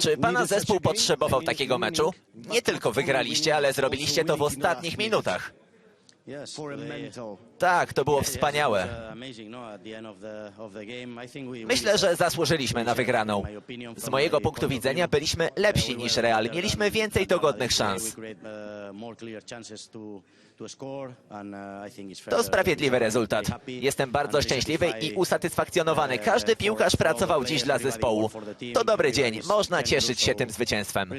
Czy pana zespół potrzebował takiego meczu? Nie tylko wygraliście, ale zrobiliście to w ostatnich minutach. Tak, to było wspaniałe. Myślę, że zasłużyliśmy na wygraną. Z mojego punktu widzenia byliśmy lepsi niż Real. Mieliśmy więcej dogodnych szans. To sprawiedliwy rezultat. Jestem bardzo szczęśliwy i usatysfakcjonowany. Każdy piłkarz pracował dziś dla zespołu. To dobry dzień. Można cieszyć się tym zwycięstwem.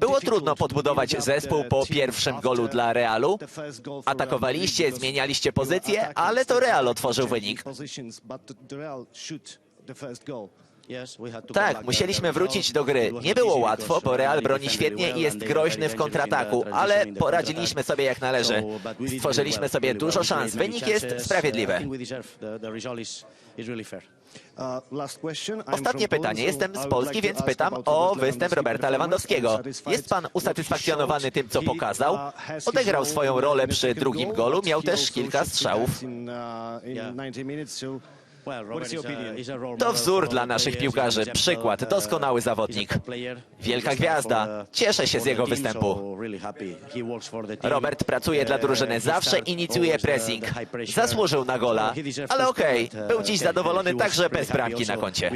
Było trudno podbudować zespół po pierwszym golu dla Realu. Atakowaliście, zmienialiście pozycję, ale to Real otworzył wynik. Tak, musieliśmy wrócić do gry. Nie było łatwo, bo Real broni świetnie i jest groźny w kontrataku, ale poradziliśmy sobie jak należy. Stworzyliśmy sobie dużo szans. Wynik jest sprawiedliwy. Ostatnie pytanie. Jestem z Polski, więc pytam o występ Roberta Lewandowskiego. Jest pan usatysfakcjonowany tym, co pokazał? Odegrał swoją rolę przy drugim golu, miał też kilka strzałów. To wzór dla naszych piłkarzy, przykład, doskonały zawodnik. Wielka gwiazda. Cieszę się z jego występu. Robert pracuje dla drużyny, zawsze inicjuje pressing. Zasłużył na gola, ale okej, był dziś zadowolony także bez bramki na koncie.